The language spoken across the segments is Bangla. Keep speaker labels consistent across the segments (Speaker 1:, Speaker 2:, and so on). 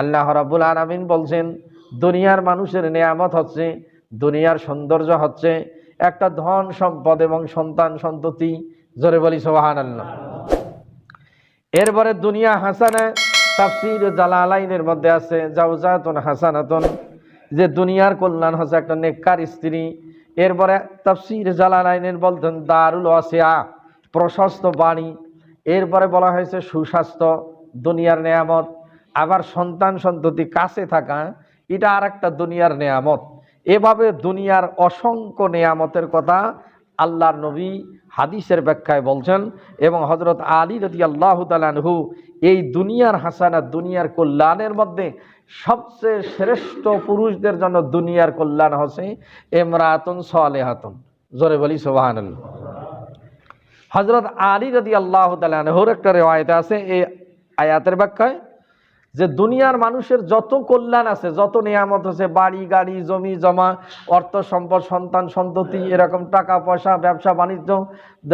Speaker 1: আল্লাহ রাবুল আলমিন বলছেন, দুনিয়ার মানুষের নিয়ামত হচ্ছে, দুনিয়ার সৌন্দর্য হচ্ছে, একটা ধন সম্পদ এবং সন্তান সন্ততি। জোরে বলি সোহান আল্লাহ এরপরে দুনিয়া হাসানা তাফসির জালালাইনের মধ্যে আছে জাউজাতুন হাসানাতুন, যে দুনিয়ার কল্যাণ হচ্ছে একটা নেককার স্ত্রী। এরপরে তাফসির জালালাইনের বলতেন, দারুল ওয়াসিয়া, প্রশস্ত বাণী। এরপরে বলা হয়েছে, সুস্বাস্থ্য, দুনিয়ার নেয়ামত। আবার সন্তান সন্ততি কাছে থাকা, এটা আর একটা দুনিয়ার নেয়ামত। এভাবে দুনিয়ার অসংখ্য নেয়ামতের কথা আল্লাহর নবী হাদিসের ব্যাখ্যায় বলছেন এবং হজরত আলী রতি আল্লাহ এই দুনিয়ার হাসানা, দুনিয়ার কল্যাণের মধ্যে সবচেয়ে শ্রেষ্ঠ পুরুষদের জন্য দুনিয়ার কল্যাণ হচ্ছে এমরাতুন সালেহাতুন। জোরে বলি সোবাহান হজরত আলী রদি আল্লাহ তালানহুর একটা রেওয়ায়তে আছে এই আয়াতের ব্যাখ্যায়। যে দুনিয়ার মানুষের যত কল্যাণ আছে যত নিয়ামত আছে বাড়ি গাড়ি জমি জমা অর্থ সম্পদ সন্তান সন্ততি এরকম টাকা পয়সা ব্যবসা বাণিজ্য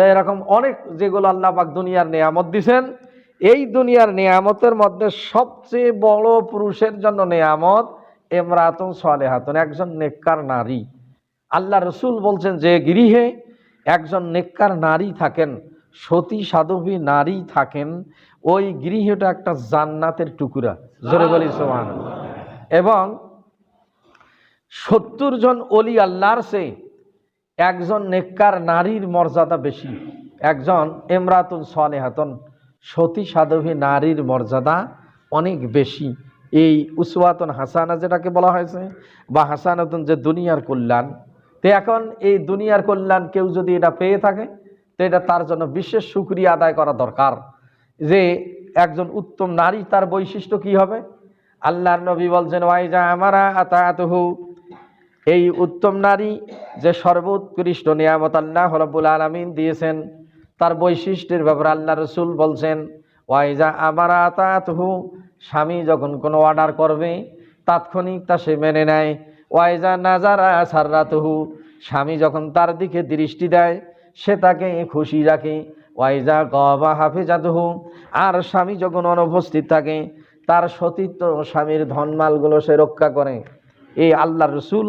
Speaker 1: এরকম অনেক যেগুলো আল্লাহ পাক দুনিয়ার নিয়ামত দিছেন এই দুনিয়ার নিয়ামতের মধ্যে সবচেয়ে বড় পুরুষের জন্য নিয়ামত এমরাতুন সালেহাতুন একজন নেককার নারী। আল্লাহ রসুল বলছেন যে গৃহে একজন নেককার নারী থাকেন সতী সাধবী নারী থাকেন ওই গৃহটা একটা জান্নাতের টুকুরা। জোরে বলি সোহান এবং সত্তর জন অলি আল্লাহর সে একজন নেককার নারীর মর্যাদা বেশি। একজন এমরাতুল সালেহাতন, সতী সাধবী নারীর মর্যাদা অনেক বেশি। এই উসওয়াতন হাসানা যেটাকে বলা হয়েছে, বা হাসানাতন যে দুনিয়ার কল্যাণ, তো এখন এই দুনিয়ার কল্যাণ কেউ যদি এটা পেয়ে থাকে, তো এটা তার জন্য বিশেষ সুক্রিয়া আদায় করা দরকার। যে একজন উত্তম নারী, তার বৈশিষ্ট্য কি হবে? আল্লাহর নবী বলছেন ওয়াইজা আমারা আতায়াতহু এই উত্তম নারী যে সর্বোৎকৃষ্ট নিয়ামত আল্লাহ রব্বুল আলমিন দিয়েছেন, তার বৈশিষ্ট্যের ব্যাপারে আল্লাহ রসুল বলছেন ওয়াইজা আমারা আতায়াতহু স্বামী যখন কোনো অর্ডার করবে, তাৎক্ষণিক তা সে মেনে নেয়। ওয়াইজা নাজারা সাররাতহু। স্বামী যখন তার দিকে দৃষ্টি দেয়, সে তাকে খুশি রাখে। ওয়াইজা গবা হাফিজাতহু, আর স্বামী যখন অনুপস্থিত থাকে, তার সতীর্থ স্বামীর ধনমালগুলো সে রক্ষা করে। এই আল্লাহ রসুল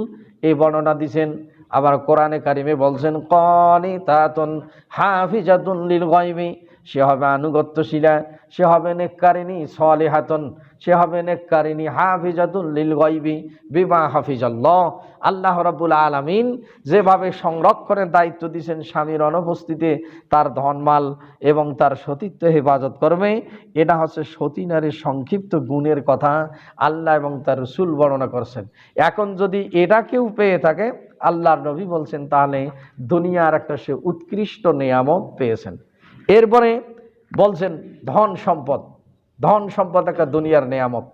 Speaker 1: এই বর্ণনা দিছেন। আবার কোরআনে কারিমে বলছেন কনি তাতন হাফিজাতুন লিল গয়বি সে হবে আনুগত্যশীলা, সে হবে নেককারিনী সলেহাতন, সে হবে নেককারিনী হাফিজাতুন লিল গয়বি, বিমা হাফিজাল্লাহ। আল্লাহ রাব্বুল আলামিন যেভাবে সংরক্ষণের দায়িত্ব দিয়েছেন স্বামীর অনুপস্থিতিতে, তার ধনমাল এবং তার সতীত্ব হেফাজত করবে। এটা হচ্ছে সতী নারীর সংক্ষিপ্ত গুণের কথা আল্লাহ এবং তার রসুল বর্ণনা করছেন। এখন যদি এটা কেউ পেয়ে থাকে, আল্লাহর নবী বলছেন, তাহলে দুনিয়ার একটা সে উৎকৃষ্ট নিয়ামত পেয়েছেন। এরপরে বলছেন, ধন সম্পদ। ধন সম্পদ একটা দুনিয়ার নিয়ামত।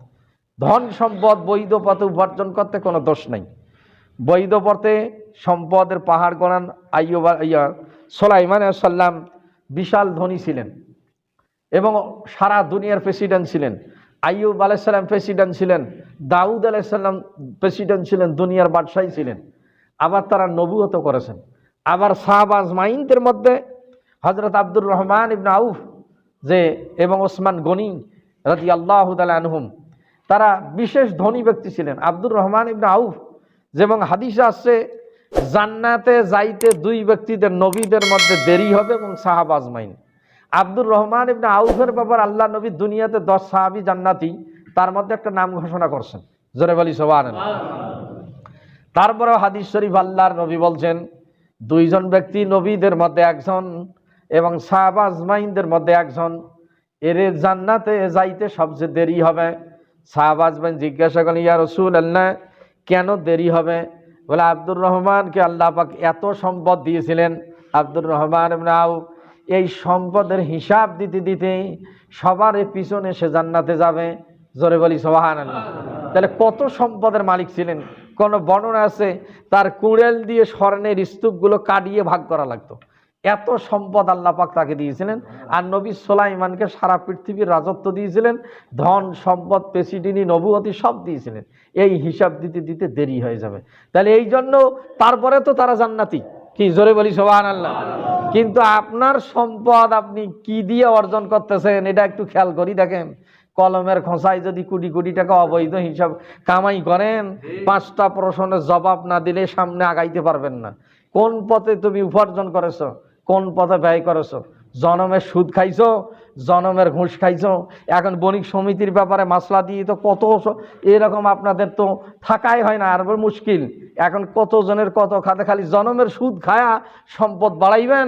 Speaker 1: ধন সম্পদ, বৈধ পথে উপার্জন করতে কোনো দোষ নেই। বৈধ পথে সম্পদের পাহাড় গণান আইয়ুবা, ইয়া সোলাইমান সাল্লাম বিশাল ধনী ছিলেন এবং সারা দুনিয়ার প্রেসিডেন্ট ছিলেন। আইয়ুব আলাইসাল্লাম প্রেসিডেন্ট ছিলেন, দাউদ আলাইসাল্লাম প্রেসিডেন্ট ছিলেন, দুনিয়ার বাদশাহী ছিলেন। আবার তারা নবুয়ত করেছেন। আবার শাহবাজ মাইনদের মধ্যে হজরত আব্দুর রহমান ইবনা আউফ যে এবং ওসমান গনি রাজি আল্লাহ আনহুম, তারা বিশেষ ধনী ব্যক্তি ছিলেন। আব্দুর রহমান ইবনা আউফ যেমন হাদিসে আসছে জান্নাতে যাইতে দুই ব্যক্তিদের নবীদের মধ্যে দেরি হবে এবং সাহাবাজ মাইন আব্দুর রহমান ইবনে আউফের ব্যাপার আল্লাহ নবী দুনিয়াতে দশ সাহাবি জান্নাতি, তার মধ্যে একটা নাম ঘোষণা করছেন। জোরে বলি সবান তারপরেও হাদিস শরীফ আল্লাহর নবী বলছেন, দুইজন ব্যক্তি নবীদের মধ্যে একজন এবং সাহাবাজ মাইনদের মধ্যে একজন, এর জান্নাতে যাইতে সবচেয়ে দেরি হবে। সাহাবাজ মাইন জিজ্ঞাসা করেন ইয়া রসুল আল্লাহ কেন দেরি হবে? বলে, আব্দুর রহমানকে আল্লাহ পাক এত সম্পদ দিয়েছিলেন। আব্দুর রহমান আউফ এই সম্পদের হিসাব দিতে দিতে সবার পিছনে সে জান্নাতে যাবে। জোরে বলি সোহান তাহলে কত সম্পদের মালিক ছিলেন? কোন বর্ণনা আছে? তার কুড়েল দিয়ে স্বর্ণের স্তূপগুলো কাটিয়ে ভাগ করা লাগতো। এত সম্পদ আল্লাহ পাক তাকে দিয়েছিলেন। আর নবী সোলাইমানকে সারা পৃথিবীর রাজত্ব দিয়েছিলেন। ধন, সম্পদ প্রেসিডেন্ট নবুয়তি সব দিয়েছিলেন। এই হিসাব দিতে দিতে দেরি হয়ে যাবে। তাহলে এই জন্য তারপরে তো তারা জান্নাতি। কি জোরে বলি সোহান আল্লাহ কিন্তু আপনার সম্পদ আপনি কি দিয়ে অর্জন করতেছেন, এটা একটু খেয়াল করি দেখেন। কলমের খোঁসায় যদি কোটি কোটি টাকা অবৈধ হিসাব কামাই করেন, পাঁচটা প্রশ্নের জবাব না দিলে সামনে আগাইতে পারবেন না। কোন পথে তুমি উপার্জন করেছ? কোন পথে ব্যয় করেছ? জনমের সুদ খাইছো? জনমের ঘুষ খাইছো? এখন বণিক সমিতির ব্যাপারে মাসলা দিয়ে তো কত এরকম আপনাদের তো থাকাই হয় না, আর মুশকিল। এখন কত জনের কত খাতে? খালি জনমের সুদ খায়া সম্পদ বাড়াইবেন,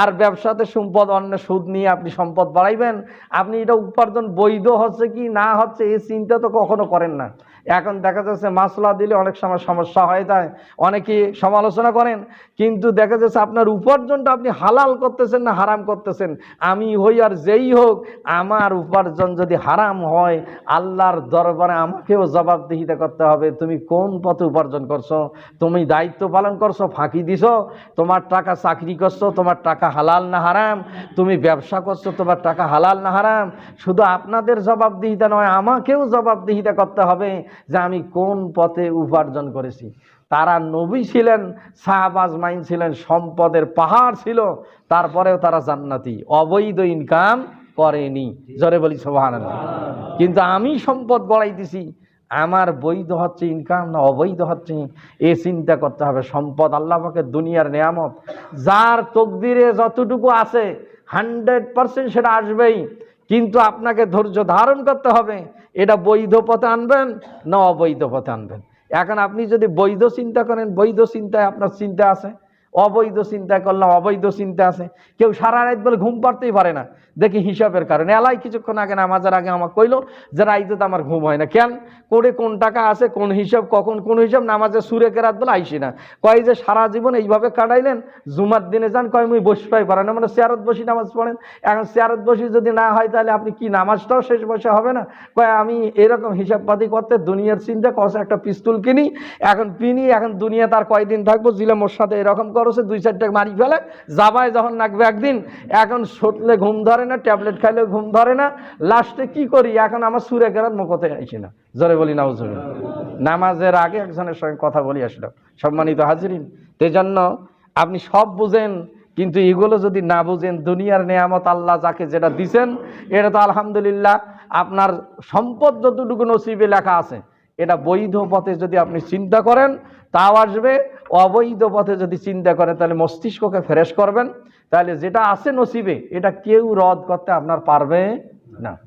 Speaker 1: আর ব্যবসাতে সম্পদ, অন্য সুদ নিয়ে আপনি সম্পদ বাড়াইবেন। আপনি এটা উপার্জন বৈধ হচ্ছে কি না হচ্ছে এই চিন্তা তো কখনো করেন না। এখন দেখা যাচ্ছে মাসলা দিলে অনেক সময় সমস্যা হয়ে যায় অনেকে সমালোচনা করেন। কিন্তু দেখা যাচ্ছে আপনার উপার্জনটা আপনি হালাল করতেছেন না হারাম করতেছেন? আমি হই আর যেই হোক, আমার উপার্জন যদি হারাম হয়, আল্লাহর দরবারে আমাকেও জবাবদিহিতা করতে হবে। তুমি কোন পথে উপার্জন করছ? তুমি দায়িত্ব পালন করছ, ফাঁকি দিছো? তোমার টাকা চাকরি করছ, তোমার টাকা হালাল না হারাম? তুমি ব্যবসা করছ, তোমার টাকা হালাল না হারাম? শুধু আপনাদের জবাবদিহিতা নয়, আমাকেও জবাবদিহিতা করতে হবে। যে আমি কোন পথে উপার্জন করেছি। তারা নবী ছিলেন শাহবাজ মাইন ছিলেন, সম্পদের পাহাড় ছিল, তারপরেও তারা জান্নাতি, অবৈধ ইনকাম করেনি। জরে বলি সোহান কিন্তু আমি সম্পদ গড়াইতেছি, আমার বৈধ হচ্ছে ইনকাম না অবৈধ হচ্ছে, এ চিন্তা করতে হবে। সম্পদ আল্লাহ পাকের দুনিয়ার নিয়ামত। যার তকদিরে যতটুকু আছে, হান্ড্রেড পার্সেন্ট সেটা আসবেই। কিন্তু আপনাকে ধৈর্য ধারণ করতে হবে। এটা বৈধ পথে আনবেন, না অবৈধ পথে আনবেন। এখন আপনি যদি বৈধ চিন্তা করেন, বৈধ চিন্তায় আপনার চিন্তা আছে? অবৈধ চিন্তা করলাম, অবৈধ চিন্তা আছে। কেউ সারা রাত বলে ঘুম পারতেই পারে না। দেখি হিসাবের কারণে। এলাই কিছুক্ষণ আগে নামাজের আগে আমার কইলো যে রাইতে তো আমার ঘুম হয় না। কেন? করে কোন টাকা আছে, কোন হিসাব, কখন কোন হিসাব নামাজে সুরে কেরাত বলে আইসি না। কয় যে সারা জীবন এইভাবে কাটাইলেন, জুমার দিনে যান, কয় মুই বসে পাই পারে না। মানে চেয়ারত বসি নামাজ পড়েন। এখন চেয়ারত বসি যদি না হয় তাহলে আপনি কি নামাজটাও শেষ বসে হবে না? কয় আমি এরকম হিসাবপাতি করতে দুনিয়ার চিন্তা কষে একটা পিস্তুল কিনি, এখন কিনি এখন দুনিয়া তার কয়দিন থাকব, জিলে মোর সাথে এরকম করছে দুই চারটা মারি ফেলে যাবায় যখন নাকবে একদিন, এখন সটলে ঘুম ধরে না, ট্যাবলেট খাইলে ঘুম ধরে না, লাস্টে কি করি? এখন আমার সুরে কেরাত মুখতে আইসি না। জোরে বলি না নামাজের আগে একজনের সঙ্গে কথা বলি আসলাম সম্মানিত হাজিরিন জন্য আপনি সব বুঝেন, কিন্তু এগুলো যদি না বুঝেন, দুনিয়ার নেয়ামত আল্লাহ যাকে যেটা দিছেন, এটা তো আলহামদুলিল্লাহ আপনার সম্পদ যতটুকু নসিবে লেখা আছে, এটা বৈধ পথে যদি আপনি চিন্তা করেন, তাও আসবে অবৈধ পথে যদি চিন্তা করেন তাহলে মস্তিষ্ককে ফ্রেশ করবেন। তাহলে যেটা আছে নসিবে, এটা কেউ রদ করতে আপনার পারবে না।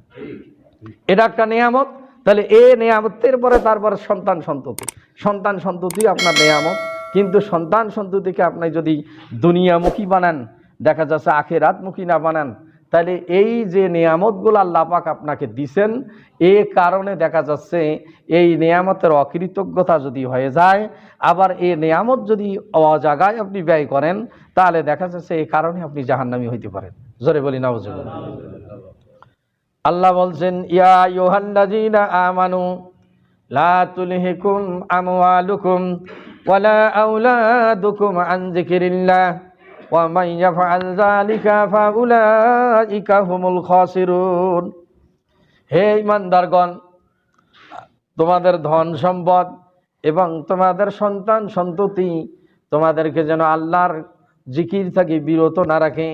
Speaker 1: এটা একটা নিয়ামত। তাহলে এ নিয়ামতের পরে তারপরে সন্তান সন্ততি। সন্তান সন্ততি আপনার নিয়ামত। কিন্তু সন্তান সন্ততিকে আপনি যদি দুনিয়ামুখী বানান, দেখা যাচ্ছে আখের আখেরাতমুখী না বানান তাহলে এই যে নিয়ামতগুলো আল্লাহ পাক আপনাকে দিছেন, এ কারণে দেখা যাচ্ছে এই নিয়ামতের অকৃতজ্ঞতা যদি হয়ে যায়, আবার এই নিয়ামত যদি অজাগায় আপনি ব্যয় করেন, তাহলে দেখা যাচ্ছে এই কারণে আপনি জাহান্নামী হইতে পারেন। জোরে বলি নাউজুবিল্লাহ আল্লাহ বলছেন, ইয়া ইউহাল্লাযীনা আমানু, লা তুলহিকুম আমওয়ালুকুম ওয়ালা আওলাদুকুম আন যিকরিল্লাহ। মান ইয়াফআল যালিকা ফাউলাইকা হুমুল খাসিরুন হে ইমানদারগণ, তোমাদের ধন সম্পদ এবং তোমাদের সন্তান সন্ততি তোমাদেরকে যেন আল্লাহর জিকির থেকে বিরত না রাখে,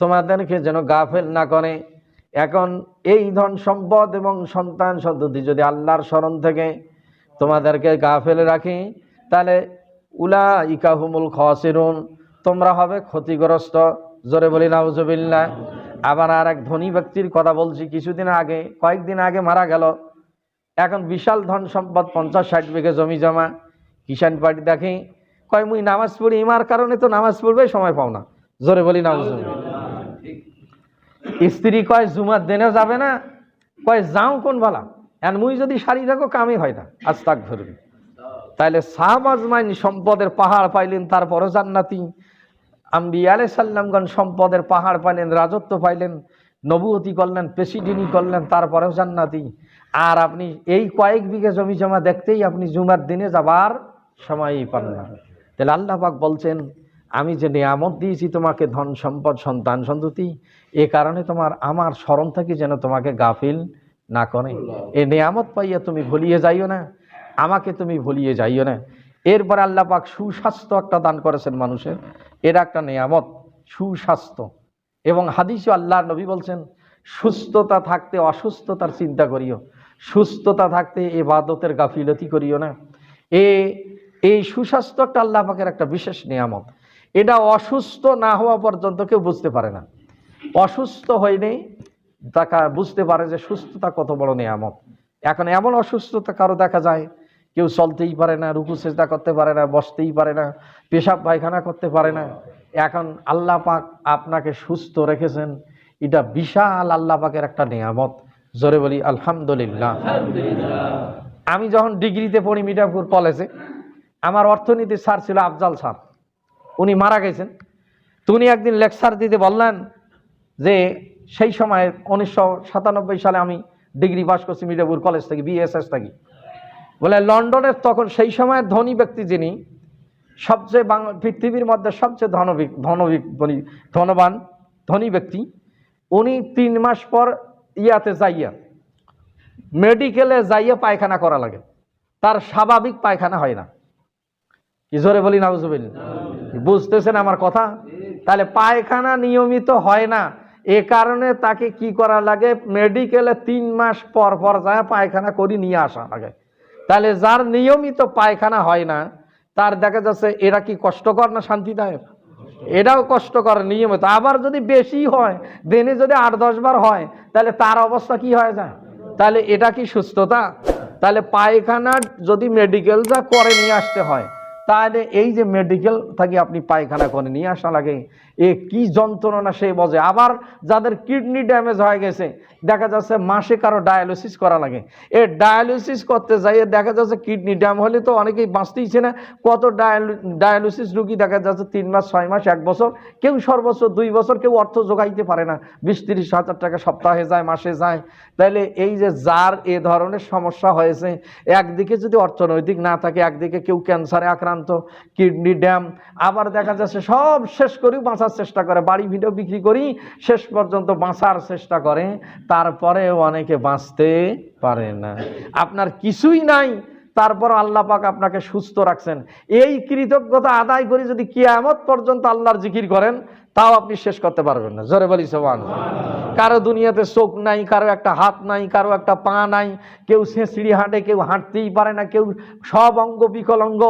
Speaker 1: তোমাদেরকে যেন গাফেল না করে। এখন এই ধন সম্পদ এবং সন্তান সন্ততি যদি আল্লাহর স্মরণ থেকে তোমাদেরকে গাফেলে রাখে, তাহলে উলা ইকাহুমুল খসিরুন। তোমরা হবে ক্ষতিগ্রস্ত। জোরে বলি, নাউজুবিল্লাহ। আবার আর এক ধনী ব্যক্তির কথা বলছি, কিছুদিন আগে, কয়েকদিন আগে মারা গেল। এখন বিশাল ধন সম্পদ, পঞ্চাশ ষাট বিঘে জমি জমা। কিষান পার্টি দেখি, কয়, মুই নামাজ পড়ি, ইমার কারণে তো নামাজ পড়বে, সময় পাও না। জোরে বলি, নাউজুবিল্লাহ। স্ত্রী কয়, জুমার দিনে যাবে না? কয়, যাও কোন ভালা এখন মুই যদি সারি থাকো, কামই হয় না। আজ তাক ধরবি তাইলে শাহবাজমাইন সম্পদের পাহাড় পাইলেন, তারপরও জান্নাতি। আম্বি আলে সাল্লামগণ সম্পদের পাহাড় পাইলেন, রাজত্ব পাইলেন, নবুয়তি করলেন প্রেসিডেন্টই করলেন, তারপরেও জান্নাতি। আর আপনি এই কয়েক বিঘে জমি জমা দেখতেই আপনি জুমার দিনে যাবার সময়ই পান না। তাহলে আল্লাহ পাক বলছেন, আমি যে নিয়ামত দিয়েছি তোমাকে, ধন সম্পদ, সন্তান সন্ততি, এ কারণে তোমার, আমার স্মরণ থাকি যেন তোমাকে গাফিল না করে। এ নিয়ামত পাইয়া তুমি ভুলিয়ে যাইও না, আমাকে তুমি ভুলিয়ে যাইও না। এরপর আল্লাহ পাক সুস্বাস্থ্য একটা দান করেছেন মানুষের। এর একটা নিয়ামত, সুস্বাস্থ্য। এবং হাদিসও আল্লাহর নবী বলছেন, সুস্থতা থাকতে অসুস্থতার চিন্তা করিও, সুস্থতা থাকতে এবাদতের গাফিলতি করিও না। এ, এই সুস্বাস্থ্য একটা আল্লাহ পাকের একটা বিশেষ নিয়ামত। এটা অসুস্থ না হওয়া পর্যন্ত কেউ বুঝতে পারে না। অসুস্থ হয়নি, তাকে বুঝতে পারে যে সুস্থতা কত বড় নিয়ামত। এখন এমন অসুস্থতা কারও দেখা যায় কেউ চলতেই পারে না রুকু চেষ্টা করতে পারে না বসতেই পারে না পেশাব পায়খানা করতে পারে না। এখন আল্লাহ পাক আপনাকে সুস্থ রেখেছেন। এটা বিশাল আল্লাহ পাকের একটা নিয়ামত। জোরে বলি আলহামদুলিল্লাহ। আমি যখন ডিগ্রিতে পড়ি মিঠাপুর কলেজে আমার অর্থনীতি স্যার ছিল আফজাল স্যার উনি মারা গেছেন। তো উনি একদিন লেকচার দিতে বললেন যে সেই সময় উনিশশো সাতানব্বই সালে আমি ডিগ্রি পাস করছি মিঠাপুর কলেজ থেকে বিএসএস থেকে। বলে লন্ডনের তখন সেই সময়ের ধনী ব্যক্তি যিনি সবচেয়ে বাংলা পৃথিবীর মধ্যে সবচেয়ে ধনবিক ধনবি ধনী- ধনবান ধনী ব্যক্তি উনি তিন মাস পর ইয়াতে যাইয়া মেডিকেলে যাইয়া পায়খানা করা লাগে। তার স্বাভাবিক পায়খানা হয় না। কি জোরে বলি নাউজুবিল বুঝতেছেন আমার কথা? তাহলে পায়খানা নিয়মিত হয় না। এ কারণে তাকে কি করা লাগে? মেডিকেলে তিন মাস পর পর যায় পায়খানা করি নিয়ে আসা লাগে। তাহলে যার নিয়মিত পায়খানা হয় না, তার দেখা যাচ্ছে এরা কি কষ্টকর না শান্তিদায়ক? এটাও কষ্টকর নিয়মিত। আবার যদি বেশি হয়, দিনে যদি আট দশবার হয়, তাহলে তার অবস্থা কি হয়ে যায়? তাহলে এটা কি সুস্থতা? তাহলে পায়খানা যদি মেডিকেল যা করে নিয়ে আসতে হয় তাহলে এই যে মেডিকেল থেকে আপনি পায়খানা করে নিয়ে আসা লাগে এ কি যন্ত্রণা সে বোঝে। আবার যাদের কিডনি ড্যামেজ হয়ে গেছে, দেখা যাচ্ছে মাসে কারও ডায়ালিসিস করা লাগে। এ ডায়ালিসিস করতে যাইয়ে দেখা যাচ্ছে কিডনি ড্যাম হলে তো অনেকেই বাঁচতেইছে না। কত ডায়ালিসিস রুগী দেখা যাচ্ছে তিন মাস, ছয় মাস, এক বছর, কেউ সর্বোচ্চ দুই বছর কেউ অর্থ যোগাইতে পারে না। বিশ, তিরিশ, হাজার টাকা সপ্তাহে যায়, মাসে যায়। তাহলে এই যে যার এ ধরনের সমস্যা হয়েছে, একদিকে যদি অর্থনৈতিক না থাকে, একদিকে কেউ ক্যান্সারে আক্রান্ত কিডনি ড্যাম। আবার দেখা যাচ্ছে সব শেষ করেও বাঁচার চেষ্টা করে। বাড়ি ভিডিও বিক্রি করি, শেষ পর্যন্ত বাঁচার চেষ্টা করে। তারপরে অনেকে বাঁচতে পারে না। আপনার কিছুই নাই তারপর আল্লাহ পাক আপনাকে সুস্থ রাখছেন। এই কৃতজ্ঞতা আদায় করে যদি কিয়ামত পর্যন্ত আল্লাহর জিকির করেন, তাও আপনি শেষ করতে পারবেন না। জোরে বলি সোবান কারও দুনিয়াতে চোখ নাই, কারও একটা হাত নাই, কারও একটা পা নাই, কেউ সিঁড়ি হাঁটে, কেউ হাঁটতেই পারে না, কেউ সব অঙ্গ বিকলঙ্গ।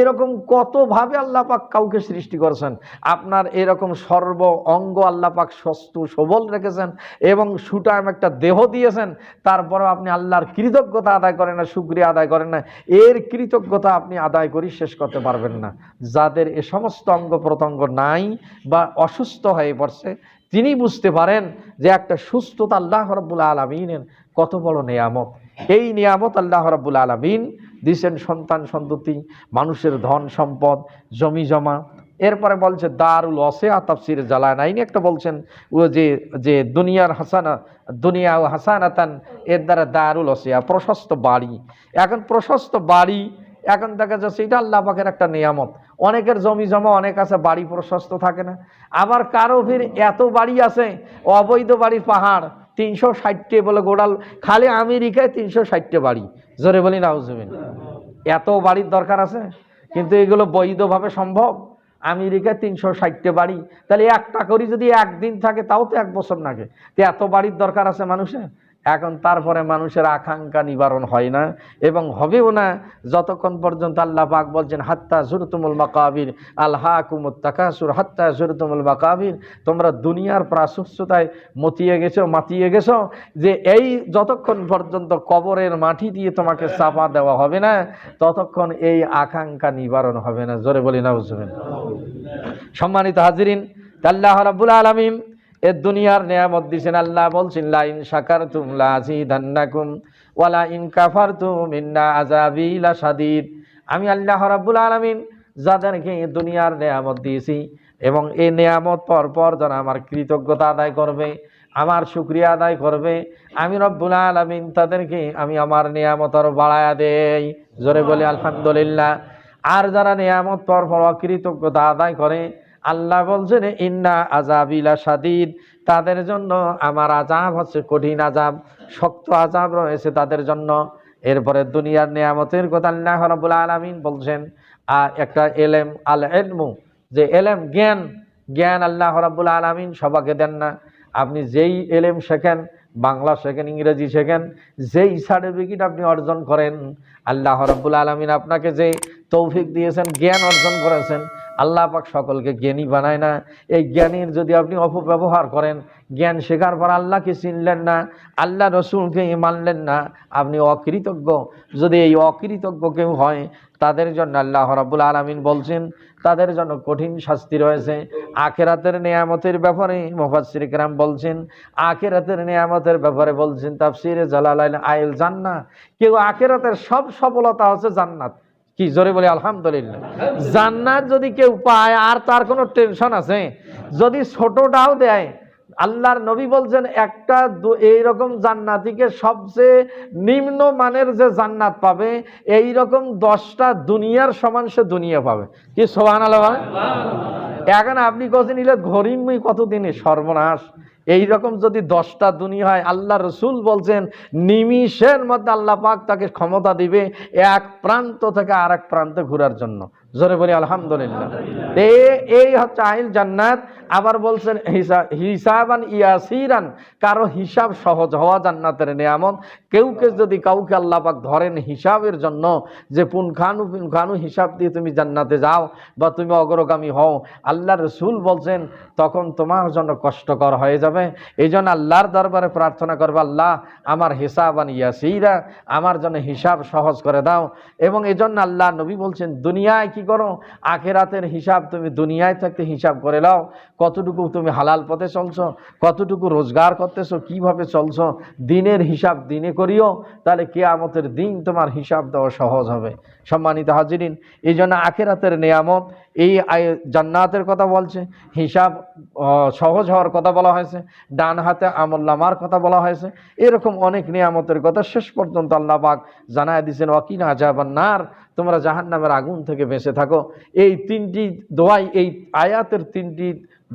Speaker 1: এরকম কতভাবে আল্লাহ পাক কাউকে সৃষ্টি করেছেন? আপনার এরকম সর্ব অঙ্গ আল্লাহ পাক সস্ত সবল রেখেছেন এবং সুটাম একটা দেহ দিয়েছেন। তারপরে আপনি আল্লাহর কৃতজ্ঞতা আদায় করেন না সুক্রিয়া আদায় করেন না। এর কৃতজ্ঞতা আপনি আদায় করি, শেষ করতে পারবেন না। যাদের এ সমস্ত অঙ্গ প্রত্যঙ্গ নাই বা অসুস্থ হয়ে পড়ছে, তিনি বুঝতে পারেন যে একটা সুস্থতা আল্লাহ রব্বুল আলমিনের কত বড় নিয়ামত। এই নিয়ামত আল্লাহ রব্বুল আলমিন দিছেন সন্তান সন্ততি, মানুষের ধন সম্পদ, জমি জমা এরপরে বলছে, দারুল অসেয়া তাফসির জালানাইনি একটা বলছেন, ও যে যে দুনিয়ার হাসানা, দুনিয়া ও হাসানাতান, এর দ্বারা দারুল অসেয়া প্রশস্ত বাড়ি। এখন প্রশস্ত বাড়ি, এখন দেখা যাচ্ছে এটা আল্লাহ পাকের একটা নিয়ামত। অনেকের জমি জমা, অনেক আছে, বাড়ি প্রশস্ত থাকে না। আবার কারও ফির এত বাড়ি আছে, অবৈধ বাড়ির পাহাড়, তিনশো ষাটটে বলে গোড়াল, খালি আমেরিকায় তিনশো ষাটটে বাড়ি। জোরে বলি না এত বাড়ির দরকার আছে, কিন্তু এগুলো বৈধভাবে সম্ভব। আমেরিকায় তিনশো ষাটটে বাড়ি, তাহলে একটা করি যদি একদিন থাকে, তাও তো এক বছর লাগে তো এত বাড়ির দরকার আছে মানুষের? এখন তারপরে মানুষের আকাঙ্ক্ষা নিবারণ হয় না, এবং হবেও না, যতক্ষণ পর্যন্ত আল্লাহ পাক বলছেন, হাত্তা জুরতুমুল মাকাবির আল্লাহ কুমুত্তাকাসুর হাত্তা জুরতুমুল মাকাবির। তোমরা দুনিয়ার প্রাশুস্যতায় মতিয়ে গেছো, মাতিয়ে গেছো, যে এই যতক্ষণ পর্যন্ত কবরের মাটি দিয়ে তোমাকে চাপা দেওয়া হবে না, ততক্ষণ এই আকাঙ্ক্ষা নিবারণ হবে না। জোরে বলি না বুঝবেন সম্মানিত হাজিরিন, আল্লাহ রাব্বুল আলামিন এ দুনিয়ার নিয়ামত দিছেন। আল্লাহ বলছেন লা ইন শাকারতুম লা আযীদান্নাকুম ওয়ালা ইন কাফারতুম ইন্না আযাবি লাশাদীদ আমি আল্লাহ রাব্বুল আলামিন যাদেরকে দুনিয়ার নিয়ামত দিয়েছি এবং এই নিয়ামত পর যারা আমার কৃতজ্ঞতা আদায় করবে, আমার শুক্রিয়া আদায় করবে, আমি রব্বুল আলামিন তাদেরকে আমি আমার নিয়ামত আরও বাড়ায়া দেই। জোরে বলি, আলহামদুলিল্লাহ। আর যারা নিয়ামত পর পর অকৃতজ্ঞতা আদায় করে, আল্লাহ বলছেন, ইন্না আজাবিলা সাদিদ তাদের জন্য আমার আজাব হচ্ছে কঠিন আজাব শক্ত আজাব রয়েছে তাদের জন্য। এরপরে দুনিয়ার নিয়ামতের কথা আল্লাহ রাব্বুল আলামিন বলছেন আর একটা এলেম আল এলমু যে এলেম, জ্ঞান জ্ঞান আল্লাহ রাব্বুল আলামিন সবাকে দেন না। আপনি যেই এলেম শেখেন বাংলা শেখেন, ইংরেজি শেখেন, যেই সার্টিফিকেট আপনি অর্জন করেন, আল্লাহ রব্বুল আলমিন আপনাকে যে তৌফিক দিয়েছেন, জ্ঞান অর্জন করেছেন, আল্লাহ পাক সকলকে জ্ঞানী বানায় না। এই জ্ঞানীর যদি আপনি অপব্যবহার করেন, জ্ঞান শেখার পর আল্লাহকে চিনলেন না, আল্লাহ রসুলকে মানলেন না, আপনি অকৃতজ্ঞ। যদি এই অকৃতজ্ঞ কেউ হয়, তাদের জন্য আল্লাহ রাব্বুল আলামিন বলছেন, তাদের জন্য কঠিন শাস্তি রয়েছে। আখেরাতের নিয়ামতের ব্যাপারে মোফাসির ইকরাম বলছেন, আখেরাতের নিয়ামতের ব্যাপারে বলছেন তাফসির জালালাইন আইল জান্না কেউ আখেরাতের সব সফলতা হচ্ছে জান্নাত। কি জোরে বলি, আলহামদুলিল্লাহ। জান্নাত যদি কেউ পায়, আর তার কোনো টেনশন আছে? যদি ছোটটাও দেয় আল্লাহর নবী বলছেন, একটা এইরকম জান্নাতিকে সবচেয়ে নিম্ন মানের যে জান্নাত পাবে এই রকম দশটা দুনিয়ার সমান সে দুনিয়া পাবে। কি সোহান আল্লাহ? এখন আপনি কত নিলে ঘড়িমই কতদিনে? সর্বনাশ। এই রকম যদি দশটা দুনিয়া হয় আল্লাহ রসুল বলছেন, নিমিষের মধ্যে আল্লাহ পাক তাকে ক্ষমতা দিবে এক প্রান্ত থেকে আর এক প্রান্তে ঘোরার জন্য। জোরে বলি, আলহামদুলিল্লাহ। এই হচ্ছে আইল জান্নাত। আবার বলছেন, হিসা- হিসাবান ইয়াসিরান, কারও হিসাব সহজ হওয়া জান্নাতের নিয়ামত। কেউ কেউ যদি কাউকে আল্লাহ পাক ধরেন হিসাবের জন্য, যে পুনখানু পুনখানু হিসাব দিয়ে তুমি জান্নাতে যাও বা তুমি অগ্রগামী হও, আল্লাহ রসুল বলছেন, তখন তোমার জন্য কষ্টকর হয়ে যাবে। এই জন্য আল্লাহর দরবারে প্রার্থনা করবে, আল্লাহ আমার হিসাবান ইয়াসিরা, আমার জন্য হিসাব সহজ করে দাও। এবং এই জন্য আল্লাহ নবী বলছেন, দুনিয়ায় কি করো? আখেরাতের হিসাব তুমি দুনিয়ায় থাকতে হিসাব করে নাও। কতটুকু তুমি হালাল পথে চলছো? কতটুকু রোজগার করতেছো? কীভাবে চলছো? দিনের হিসাব দিনে করিও, তাহলে কেয়ামতের দিন তোমার হিসাব দেওয়া সহজ হবে। সম্মানিত হাজিরিন, এই জন্য আখেরাতের নিয়ামত এই জান্নাতের কথা বলছে, হিসাব সহজ হওয়ার কথা বলা হয়েছে, ডান হাতে আমল্লামার কথা বলা হয়েছে, এরকম অনেক নিয়ামতের কথা শেষ পর্যন্ত আল্লাহ পাক জানায় দিয়েছেন, ওয়াকিনা আজাবান্নার তোমরা জাহান্নামের আগুন থেকে বেঁচে থাকো। এই তিনটি দোয়াই, এই আয়াতের তিনটি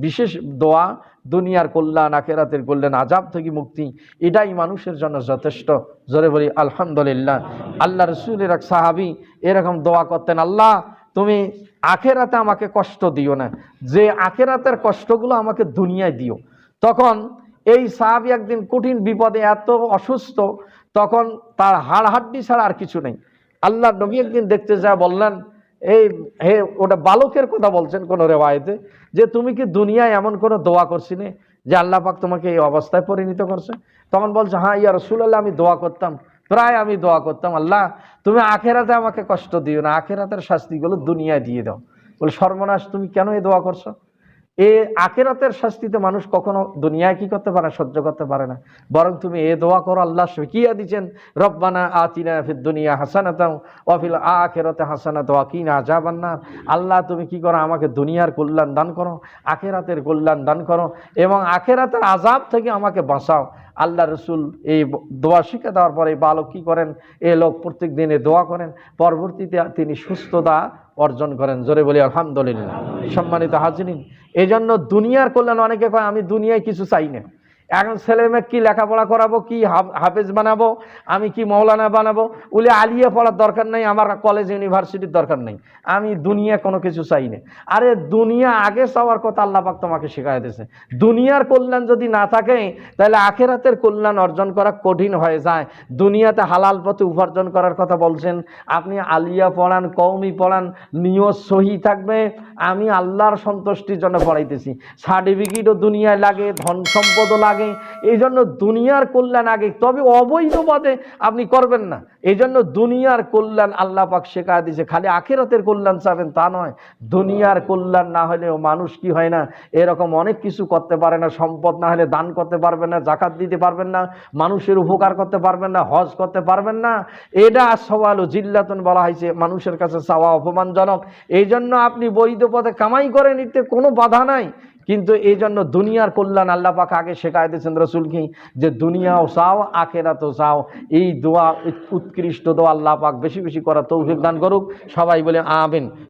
Speaker 1: বিশেষ দোয়া দুনিয়ার কল্যাণ, আখেরাতের কল্যাণ আজাব থেকে মুক্তি, এটাই মানুষের জন্য যথেষ্ট। জোরে বলি, আলহামদুলিল্লাহ। আল্লাহ রসুলের এক সাহাবি এরকম দোয়া করতেন, আল্লাহ তুমি আখেরাতে আমাকে কষ্ট দিও না। যে আখেরাতের কষ্টগুলো আমাকে দুনিয়ায় দিও। তখন এই সাহাবি একদিন কঠিন বিপদে এত অসুস্থ, তখন তার হাড় হাড্ডি ছাড়া আর কিছু নেই। আল্লাহ নবী একদিন দেখতে যা বললেন, এই, হে, ওটা বালকের কথা বলছেন কোনো রেওয়ায়তে, যে তুমি কি দুনিয়ায় এমন কোনো দোয়া করছি নে যে আল্লাহ পাক তোমাকে এই অবস্থায় পরিণত করছে? তখন বলছে হ্যাঁ ইয়া রসুল্লাহ আমি দোয়া করতাম। প্রায় আমি দোয়া করতাম, আল্লাহ, তুমি আখেরাতে আমাকে কষ্ট দিও না, আখেরাতের শাস্তিগুলো দুনিয়ায় দিয়ে দাও। বলে, সর্বনাশ, তুমি কেন এই দোয়া করছ? এ আখেরাতের শাস্তিতে মানুষ কখনো দুনিয়ায় কি করতে পারে, সহ্য করতে পারে না। বরং তুমি এ দোয়া করো, আল্লাহ শিখিয়ে দিচ্ছেন রব্বানা আতিনা ফির দুনিয়া হাসানাতাও অফিল আখেরাতে হাসানা হাসানাত ওয়াকিনা আজাবান্নার আল্লাহ, তুমি কি করো, আমাকে দুনিয়ার কল্যাণ দান করো, আখেরাতের কল্যাণ দান করো এবং আখেরাতের আজাব থেকে আমাকে বাঁচাও। আল্লাহ রসুল এই দোয়া শিখে দেওয়ার পরে বালক কী করেন? এ লোক প্রত্যেক দিনে দোয়া করেন। পরবর্তীতে তিনি সুস্থতা অর্জন করেন। জোরে বলি, আলহামদুলিল্লাহ। সম্মানিত হাজিন এই জন্য দুনিয়ার কল্যাণ অনেকে কয়, আমি দুনিয়ায় কিছু চাই না। এখন ছেলে মেয়ে কি লেখাপড়া করাবো, কি হাফেজ বানাবো, আমি কি মৌলানা বানাবো? উলি আলিয়া পড়ার দরকার নেই, আমার কলেজ ইউনিভার্সিটির দরকার নেই। আমি দুনিয়া কোনো কিছু চাই না। আরে দুনিয়া আগে চাওয়ার কথা আল্লাহ পাক তোমাকে শেখায় দিয়েছে। দুনিয়ার কল্যাণ যদি না থাকে, তাহলে আখেরাতের কল্যাণ অর্জন করা কঠিন হয়ে যায়। দুনিয়াতে হালাল পথে উপার্জন করার কথা বলছেন। আপনি আলিয়া পড়ান কৌমি পড়ান, নিয়ত সহি থাকবে। আমি আল্লাহর সন্তুষ্টির জন্য পড়াইতেছি। সার্টিফিকেটও দুনিয়ায় লাগে, ধন সম্পদও লাগে। এই জন্য দুনিয়ার কল্যাণ আগে। তবে অবৈধ পথে আপনি করবেন না। এই জন্য দুনিয়ার কল্যাণ আল্লাহ পাক শেখা দিয়েছে। খালি আখেরাতের কল্যাণ চাবেন তা নয়। দুনিয়ার কল্যাণ না হলেও মানুষ কি হয় না? এরকম অনেক কিছু করতে পারে না। সম্পদ না হলে দান করতে পারবেন না, জাকাত দিতে পারবেন না, মানুষের উপকার করতে পারবেন না, হজ করতে পারবেন না। এটা সওয়াল ও জিল্লাতন বলা হয়েছে। মানুষের কাছে চাওয়া অপমানজনক। এই জন্য আপনি বৈধ পথে কামাই করে নিতে কোনো বাধা নাই। কিন্তু এই জন্য দুনিয়ার কল্যাণ আল্লাহ পাক আগে শেখায় দিয়েছেন রসুলকে যে দুনিয়াও চাও আখেরা তো চাও। এই দোয়া উৎকৃষ্ট দোয়া আল্লাহ পাক বেশি বেশি করা তৌফিক দান করুক। সবাই বলে আমিন।